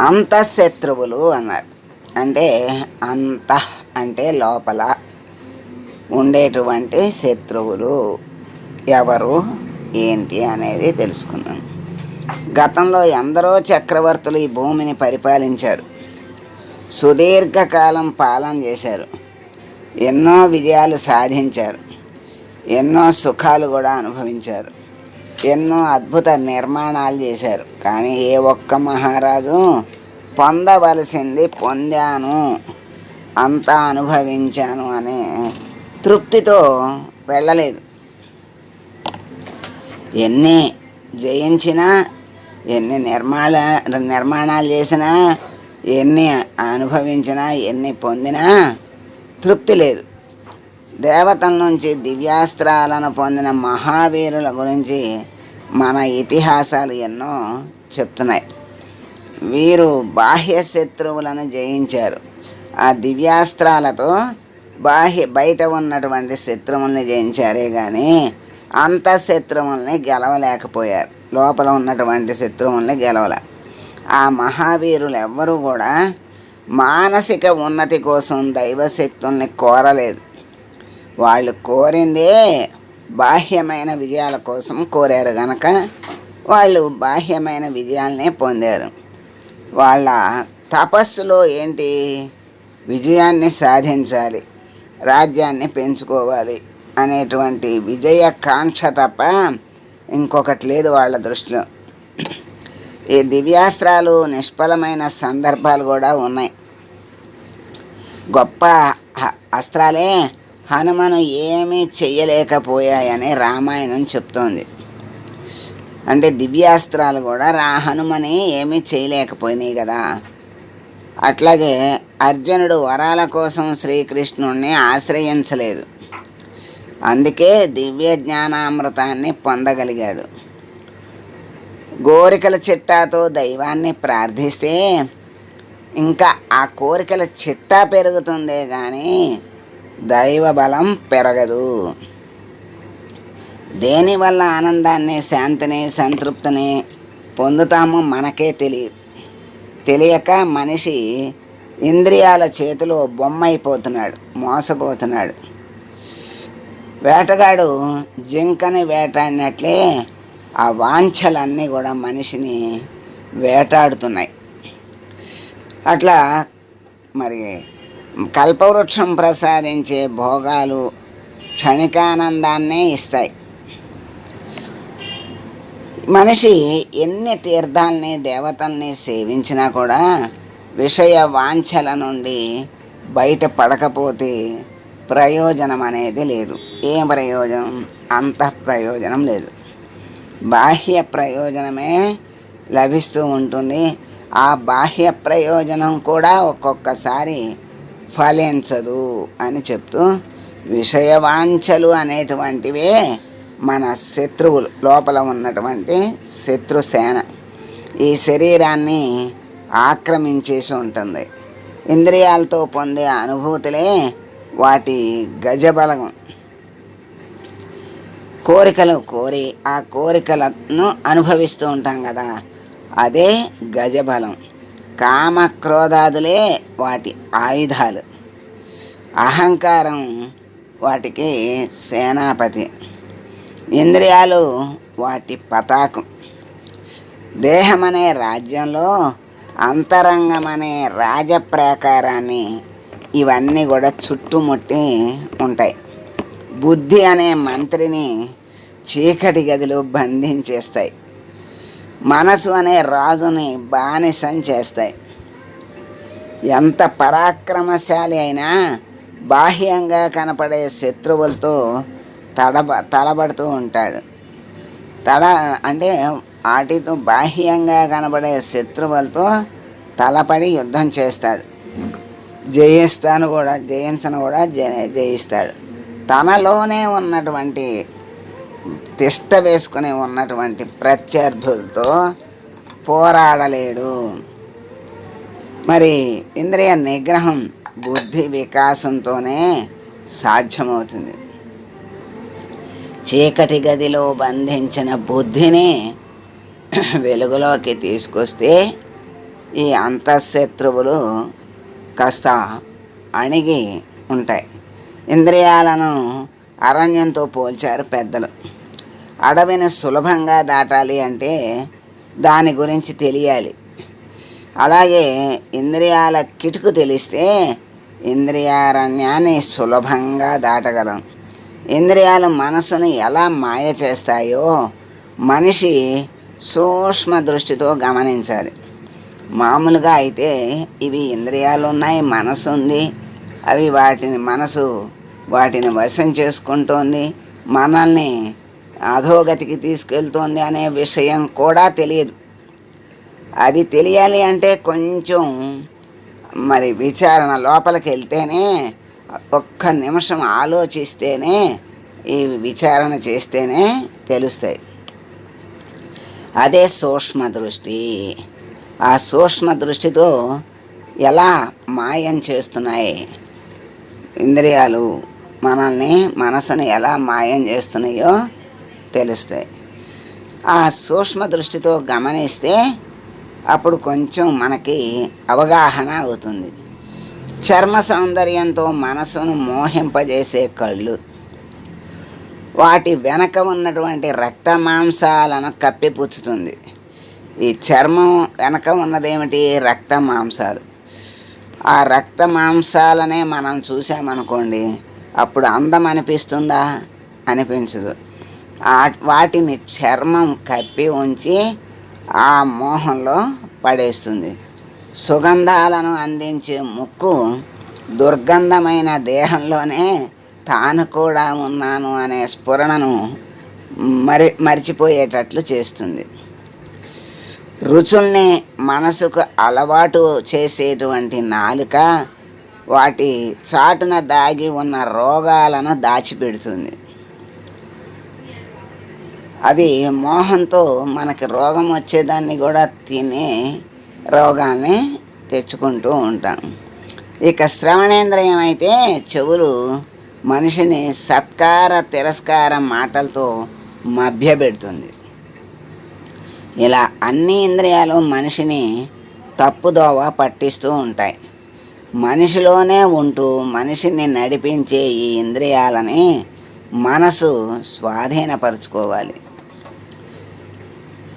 అంతఃశత్రువులు అన్నారు. అంటే అంత అంటే లోపల ఉండేటువంటి శత్రువులు ఎవరు ఏంటి అనేది తెలుసుకుందాం గతంలో ఎందరో చక్రవర్తులు ఈ భూమిని పరిపాలించారు. సుదీర్ఘకాలం పాలన చేశారు. ఎన్నో విజయాలు సాధించారు. ఎన్నో సుఖాలు కూడా అనుభవించారు. ఎన్నో అద్భుత నిర్మాణాలు చేశారు. కానీ ఏ ఒక్క మహారాజు పొందవలసింది పొందాను అంతా అనుభవించాను అనే తృప్తితో వెళ్ళలేదు. ఎన్ని జయించినా ఎన్ని నిర్మాణ నిర్మాణాలు చేసినా ఎన్ని అనుభవించినా ఎన్ని పొందినా తృప్తి లేదు. దేవతల నుంచి దివ్యాస్త్రాలను పొందిన మహావీరుల గురించి మన ఇతిహాసాలు ఎన్నో చెప్తున్నాయి. వీరు బాహ్య శత్రువులను జయించారు. ఆ దివ్యాస్త్రాలతో బాహ్య బయట ఉన్నటువంటి శత్రువుల్ని జయించారే కానీ అంత శత్రువుల్ని గెలవలేకపోయారు. లోపల ఉన్నటువంటి శత్రువుల్ని గెలవలే. ఆ మహావీరులు ఎవ్వరూ కూడా మానసిక ఉన్నతి కోసం దైవశక్తుల్ని కోరలేదు. వాళ్ళు కోరిందే బాహ్యమైన విజయాల కోసం కోరారు గనక వాళ్ళు బాహ్యమైన విజయాలనే పొందారు. వాళ్ళ తపస్సులో ఏంటి? విజయాన్ని సాధించాలి రాజ్యాన్ని పెంచుకోవాలి అనేటువంటి విజయ కాంక్ష తప్ప ఇంకొకటి లేదు వాళ్ళ దృష్టిలో. ఈ దివ్యాస్త్రాలు నిష్ఫలమైన సందర్భాలు కూడా ఉన్నాయి. గొప్ప హ- అస్త్రాలే హనుమను ఏమీ చెయ్యలేకపోయాయని రామాయణం చెప్తోంది. అంటే దివ్యాస్త్రాలు కూడా రా హనుమని ఏమీ చేయలేకపోయినాయి కదా. అట్లాగే అర్జునుడు వరాల కోసం శ్రీకృష్ణుణ్ణి ఆశ్రయించలేదు. అందుకే దివ్య జ్ఞానామృతాన్ని పొందగలిగాడు. కోరికల చిట్టాతో దైవాన్ని ప్రార్థిస్తే ఇంకా ఆ కోరికల చిట్టా పెరుగుతుందే కానీ దైవ బలం పెరగదు దేనివల్ల ఆనందాన్ని శాంతిని సంతృప్తిని పొందుతామో మనకే తెలియ తెలియక మనిషి ఇంద్రియాల చేతిలో బొమ్మ అయిపోతున్నాడు మోసపోతున్నాడు. వేటగాడు జింకని వేటాడినట్లే ఆ వాంఛలన్నీ కూడా మనిషిని వేటాడుతున్నాయి. అట్లా మరి కల్పవృక్షం ప్రసాదించే భోగాలు క్షణికానందాన్నే ఇస్తాయి. మనిషి ఎన్ని తీర్థాలని దేవతల్ని సేవించినా కూడా విషయ వాంఛల నుండి బయట పడకపోతే ప్రయోజనం అనేది లేదు. ఏం ప్రయోజనం? అంత ప్రయోజనం లేదు. బాహ్య ప్రయోజనమే లభిస్తూ ఉంటుంది. ఆ బాహ్య ప్రయోజనం కూడా ఒక్కొక్కసారి ఫలించదు అని చెప్తూ విషయవాంఛలు అనేటువంటివే మన శత్రువులు. లోపల ఉన్నటువంటి శత్రుసేన ఈ శరీరాన్ని ఆక్రమించేసి ఉంటుంది. ఇంద్రియాలతో పొందే అనుభూతులే వాటి గజబలగం. కోరికలు కోరి ఆ కోరికలను అనుభవిస్తూ ఉంటాం కదా అదే గజబలం. కామ క్రోధాదులే వాటి ఆయుధాలు. అహంకారం వాటికి సేనాపతి. ఇంద్రియాలు వాటి పతాకం. దేహం అనే రాజ్యంలో అంతరంగం అనే రాజప్రాకారాన్ని ఇవన్నీ కూడా చుట్టుముట్టి ఉంటాయి. బుద్ధి అనే మంత్రిని చీకటి గదిలో బంధించేస్తాయి. మనసు అనే రాజుని బానిసం చేస్తాయి. ఎంత పరాక్రమశాలి అయినా బాహ్యంగా కనపడే శత్రువులతో తడబ తలబడుతూ ఉంటాడు. తడ అంటే వాటితో బాహ్యంగా కనబడే శత్రువులతో తలపడి యుద్ధం చేస్తాడు. జయిస్తాను కూడా జయించను కూడా జయ- జయిస్తాడు. తనలోనే ఉన్నటువంటి తిష్ట వేసుకుని ఉన్నటువంటి ప్రత్యర్థులతో పోరాడలేడు. మరి ఇంద్రియ నిగ్రహం బుద్ధి వికాసంతోనే సాధ్యమవుతుంది. చీకటి గదిలో బంధించిన బుద్ధిని వెలుగులోకి తీసుకొస్తే ఈ అంతఃశత్రువులు కాస్త అణిగి ఉంటాయి. ఇంద్రియాలను అరణ్యంతో పోల్చారు పెద్దలు. అడవిని సులభంగా దాటాలి అంటే దాని గురించి తెలియాలి. అలాగే ఇంద్రియాల కిటుకు తెలిస్తే ఇంద్రియారణ్యాన్ని సులభంగా దాటగలం. ఇంద్రియాలు మనసును ఎలా మాయ చేస్తాయో మనిషి సూక్ష్మ దృష్టితో గమనించాలి. మామూలుగా అయితే ఇవి ఇంద్రియాలు ఉన్నాయి మనసు ఉంది. అవి వాటిని మనసు వాటిని వశం చేసుకుంటోంది. మనల్ని అధోగతికి తీసుకెళ్తుంది అనే విషయం కూడా తెలియదు. అది తెలియాలి అంటే కొంచెం మరి విచారణ లోపలికి వెళ్తేనే ఒక్క నిమిషం ఆలోచిస్తేనే ఈ విచారణ చేస్తేనే తెలుస్తాయి. అదే సూక్ష్మ దృష్టి. ఆ సూక్ష్మ దృష్టితో ఎలా మాయం చేస్తున్నాయి ఇంద్రియాలు మనల్ని మనసుని ఎలా మాయం చేస్తున్నాయో తెలుస్తాయి. ఆ సూక్ష్మ దృష్టితో గమనిస్తే అప్పుడు కొంచెం మనకి అవగాహన అవుతుంది. చర్మ సౌందర్యంతో మనసును మోహింపజేసే కళ్ళు. వాటి వెనక ఉన్నటువంటి రక్త మాంసాలను కప్పిపుచ్చుతుంది. ఈ చర్మం వెనక ఉన్నదేమిటి? రక్త మాంసాలు. ఆ రక్త మాంసాలనే మనం చూసామనుకోండి అప్పుడు అందం అనిపిస్తుందా అనిపించదు. వాటిని చర్మం కప్పి ఉంచి ఆ మోహంలో పడేస్తుంది. సుగంధాలను అందించే ముక్కు దుర్గంధమైన దేహంలోనే తాను కూడా ఉన్నాను అనే స్ఫురణను మరి మరిచిపోయేటట్లు చేస్తుంది. రుచుల్ని మనసుకు అలవాటు చేసేటువంటి నాలుక వాటి చాటున దాగి ఉన్న రోగాలను దాచిపెడుతుంది. అది మోహంతో మనకి రోగం వచ్చేదాన్ని కూడా తిని రోగాన్ని తెచ్చుకుంటూ ఉంటాం. ఇక శ్రవణేంద్రియం అయితే చెవులు మనిషిని సత్కార తిరస్కార మాటలతో మభ్యపెడుతుంది. ఇలా అన్ని ఇంద్రియాలు మనిషిని తప్పుదోవ పట్టిస్తూ ఉంటాయి. మనిషిలోనే ఉంటూ మనిషిని నడిపించే ఈ ఇంద్రియాలని మనసు స్వాధీనపరుచుకోవాలి.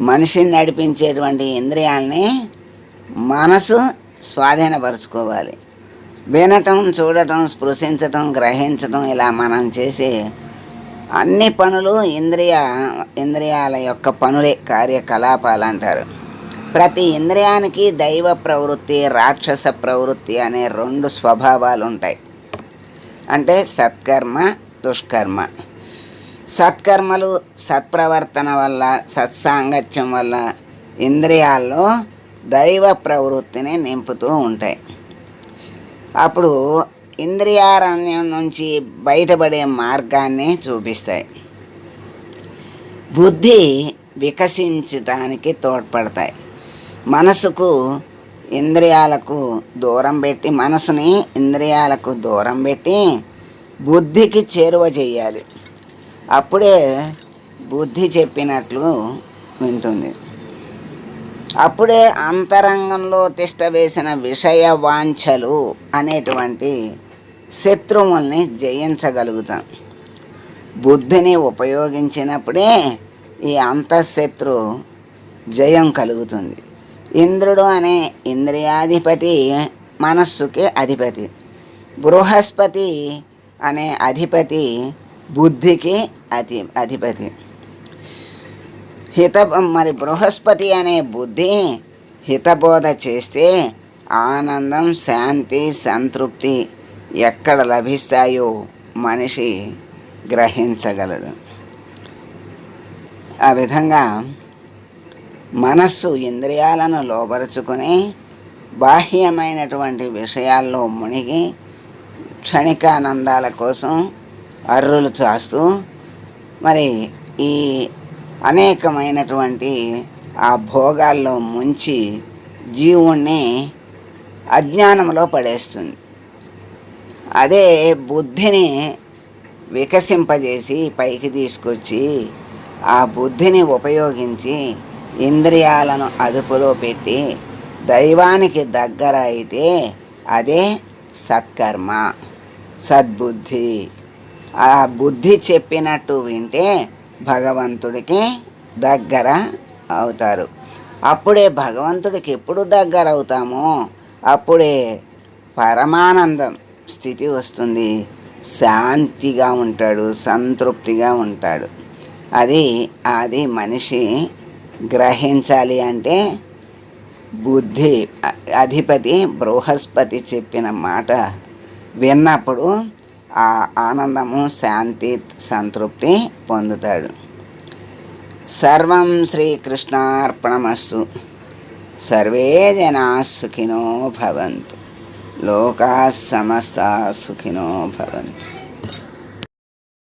మనిషిని నడిపించేటువంటి ఇంద్రియాలని మనసు స్వాధీనపరుచుకోవాలి. వినటం చూడటం స్పృశించటం గ్రహించటం ఇలా మనం చేసే అన్ని పనులు ఇంద్రియ ఇంద్రియాల యొక్క పనులే కార్యకలాపాలు అంటారు. ప్రతి ఇంద్రియానికి దైవ ప్రవృత్తి రాక్షస ప్రవృత్తి అనే రెండు స్వభావాలు ఉంటాయి. అంటే సత్కర్మ దుష్కర్మ. సత్కర్మలు సత్ప్రవర్తన వల్ల సత్సాంగత్యం వల్ల ఇంద్రియాల్లో దైవ ప్రవృత్తిని నింపుతూ ఉంటాయి. అప్పుడు ఇంద్రియారణ్యం నుంచి బయటపడే మార్గాన్ని చూపిస్తాయి. బుద్ధి వికసించటానికి తోడ్పడతాయి. మనసుకు ఇంద్రియాలకు దూరం పెట్టి మనసుని ఇంద్రియాలకు దూరం పెట్టి బుద్ధికి చేరువ చేయాలి. అప్పుడే బుద్ధి చెప్పినట్లు వింటుంది. అప్పుడే అంతరంగంలో తిష్టవేసిన విషయ వాంఛలు అనేటువంటి శత్రువుల్ని జయించగలుగుతాం. బుద్ధిని ఉపయోగించినప్పుడే ఈ అంతఃశత్రు జయం కలుగుతుంది. ఇంద్రుడు అనే ఇంద్రియాధిపతి మనస్సుకి అధిపతి. బృహస్పతి అనే అధిపతి బుద్ధికి అతి అధిపతి. హిత మరి బృహస్పతి అనే బుద్ధి హితబోధ చేస్తే ఆనందం శాంతి సంతృప్తి ఎక్కడ లభిస్తాయో మనిషి గ్రహించగలడు. ఆ విధంగా మనస్సు ఇంద్రియాలను లోపరుచుకొని బాహ్యమైనటువంటి విషయాల్లో మునిగి క్షణికానందాల కోసం అర్రులు చాస్తూ మరి ఈ అనేకమైనటువంటి ఆ భోగాల్లో ముంచి జీవుణ్ణి అజ్ఞానంలో పడేస్తుంది. అదే బుద్ధిని వికసింపజేసి పైకి తీసుకొచ్చి ఆ బుద్ధిని ఉపయోగించి ఇంద్రియాలను అదుపులో పెట్టి దైవానికి దగ్గర అయితే అదే సత్కర్మ సద్బుద్ధి. ఆ బుద్ధి చెప్పినట్టు వింటే భగవంతుడికి దగ్గర అవుతారు. అప్పుడే భగవంతుడికి ఎప్పుడు దగ్గర అవుతామో అప్పుడే పరమానందం స్థితి వస్తుంది. శాంతిగా ఉంటాడు సంతృప్తిగా ఉంటాడు. అది అది మనిషి గ్రహించాలి అంటే బుద్ధి అధిపతి బృహస్పతి చెప్పిన మాట విన్నప్పుడు ఆ ఆనందము శాంతి సంతృప్తి పొందుతాడు. సర్వం శ్రీకృష్ణార్పణమస్తు. సర్వే జనా సుఖినో భవంతు. లోకా సమస్త సుఖినో భవంతు.